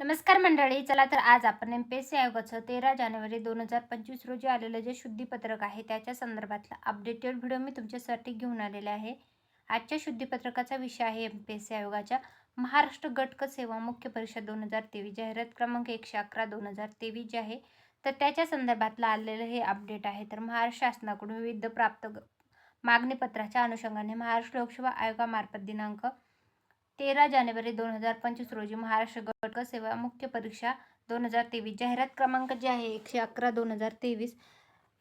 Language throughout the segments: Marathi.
नमस्कार मंडळी चला तर आज आपण एम पी एस सी आयोगाचं तेरा जानेवारी दोन हजार पंचवीस रोजी आलेलं जे शुद्धीपत्रक आहे त्याच्या संदर्भातला अपडेटेड व्हिडिओ मी तुमच्यासाठी घेऊन आलेले आहे. आजच्या शुद्धीपत्रकाचा विषय आहे एम पी एस सी आयोगाच्या महाराष्ट्र गटक सेवा मुख्य परीक्षा दोन हजार तेवीस जाहिरात क्रमांक एकशे अकरा दोन हजार तेवीस जे आहे तर त्याच्या संदर्भातलं आलेलं हे अपडेट आहे. तर महाराष्ट्र शासनाकडून विविध प्राप्त मागणीपत्राच्या अनुषंगाने महाराष्ट्र लोकसेवा आयोगामार्फत दिनांक तेरा जानेवारी दोन हजार पंचवीस रोजी महाराष्ट्र गटक सेवा मुख्य परीक्षा दोन हजार तेवीस जाहिरात क्रमांक जे आहे एकशे अकरा दोन हजार तेवीस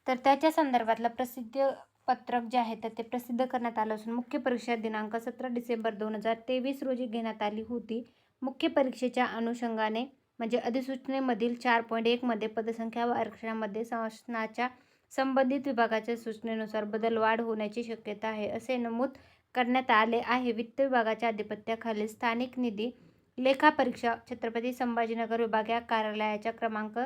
तर त्याच्या संदर्भातलं प्रसिद्ध पत्रक जे आहे तर ते प्रसिद्ध करण्यात आलं असून मुख्य परीक्षा दिनांक सतरा डिसेंबर दोन हजार तेवीस रोजी घेण्यात आली होती. मुख्य परीक्षेच्या अनुषंगाने म्हणजे अधिसूचनेमधील चार पॉईंट एकमध्ये पदसंख्या व आरक्षणामध्ये संशनाच्या संबंधित विभागाच्या सूचनेनुसार बदल वाढ होण्याची शक्यता आहे असे नमूद करण्यात आले आहे. वित्त विभागाच्या आधिपत्याखाली स्थानिक निधी लेखापरीक्षा छत्रपती संभाजीनगर विभाग या कार्यालयाच्या क्रमांक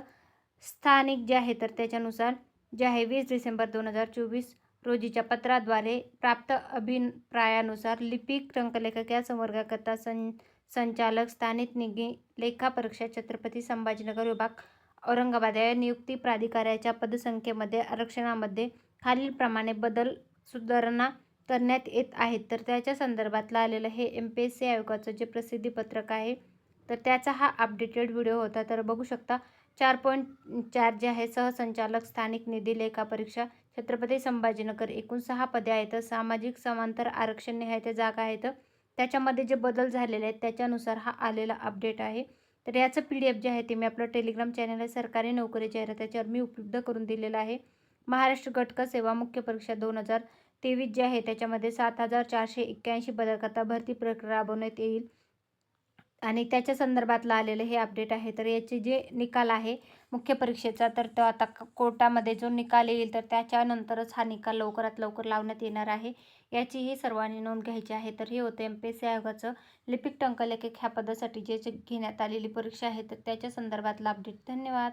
स्थानिक जे आहे तर त्याच्यानुसार जे आहे वीस डिसेंबर दोन हजार चोवीस रोजीच्या पत्राद्वारे प्राप्त अभिप्रायानुसार लिपिक रंगलेखक या संवर्गाकरता सं संचालक स्थानिक निधी लेखापरीक्षा छत्रपती संभाजीनगर विभाग औरंगाबाद या नियुक्ती प्राधिकाऱ्याच्या पदसंख्येमध्ये आरक्षणामध्ये खालीलप्रमाणे बदल सुधारणा करण्यात येत आहेत. तर त्याच्या संदर्भातलं आलेलं हे एम पी एस सी आयोगाचं जे प्रसिद्धीपत्रक आहे तर त्याचा हा अपडेटेड व्हिडिओ होता. तर बघू शकता चार पॉईंट चार जे आहे सहसंचालक स्थानिक निधी लेखा परीक्षा छत्रपती संभाजीनगर एकूण सहा पदे आहेत. सामाजिक समांतर आरक्षण निहाय जागा आहेत. त्याच्यामध्ये जे बदल झालेले आहेत त्याच्यानुसार हा आलेला अपडेट आहे. तर याचं पी डी एफ जे आहे ते मी आपलं टेलिग्राम चॅनल आहे सरकारी नोकरी जाहिरात त्याच्यावर मी उपलब्ध करून दिलेलं आहे. महाराष्ट्र गटक सेवा मुख्य परीक्षा दोन हजार तेवीस जे आहे त्याच्यामध्ये सात हजार चारशे एक्क्याऐंशी पदकर्ता भरती प्रक्रिया राबवण्यात येईल. आणि त्याच्या संदर्भातलं आलेलं हे अपडेट आहे. तर याचे जे निकाल आहे मुख्य परीक्षेचा तर तो आता कोर्टामध्ये जो निकाल येईल तर त्याच्यानंतरच हा निकाल लवकरात लवकर लावण्यात येणार आहे. याचीही सर्वांनी नोंद घ्यायची आहे. तर हे होतं एम पी एस सी आयोगाचं लिपिक टंकलेखक ह्या पदासाठी जे जे घेण्यात आलेली परीक्षा आहे तर त्याच्या संदर्भातलं अपडेट धन्यवाद.